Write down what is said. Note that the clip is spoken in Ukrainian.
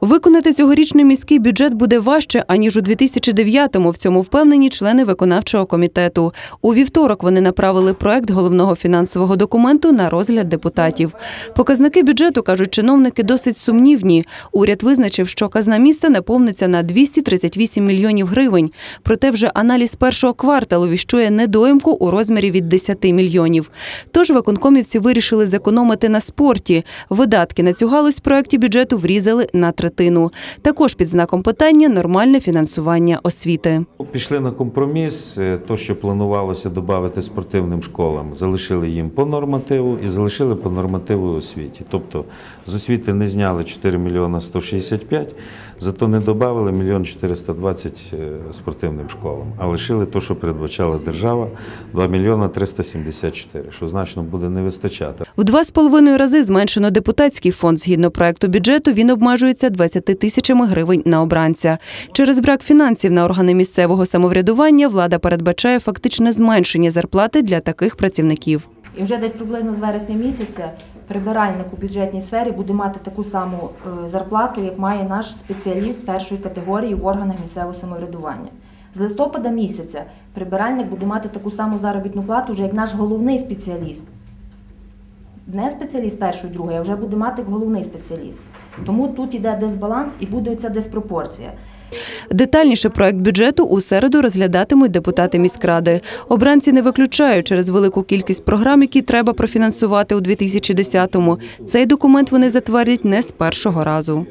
Виконати цьогорічний міський бюджет буде важче, аніж у 2009-му. В цьому впевнені члени виконавчого комітету. У вівторок вони направили проект головного фінансового документу на розгляд депутатів. Показники бюджету, кажуть чиновники, досить сумнівні. Уряд визначив, що казна міста наповниться на 238 мільйонів гривень. Проте вже аналіз першого кварталу віщує недоїмку у розмірі від 10 мільйонів. Тож виконкомівці вирішили зекономити на спорті. Видатки на цю галузь в проекті бюджету врізали на третину. Також під знаком питання нормальне фінансування освіти. Пішли на компроміс. Е, То, що планувалося додати спортивним школам, залишили їм по нормативу і залишили по нормативу освіті. Тобто з освіти не зняли 4 мільйона 165, зато не додали мільйон 420 е, спортивним школам, а лишили те, що передбачала держава 2 мільйона 374, що значно буде не вистачати. В два з половиною рази зменшено депутатський фонд. Згідно проекту бюджету, він обмежується 20 тисячами гривень на обранця. Через брак фінансів на органи місцевого самоврядування влада передбачає фактичне зменшення зарплати для таких працівників. І вже десь приблизно з вересня місяця прибиральник у бюджетній сфері буде мати таку саму е, зарплату, як має наш спеціаліст першої категорії в органах місцевого самоврядування. З листопада місяця прибиральник буде мати таку саму заробітну плату, вже як наш головний спеціаліст. Не спеціаліст першої, другої, а вже буде мати головний спеціаліст. Тому тут іде дисбаланс і буде ця диспропорція. Детальніше проект бюджету у середу розглядатимуть депутати міськради. Обранці не виключають через велику кількість програм, які треба профінансувати у 2010-му. Цей документ вони затвердять не з першого разу.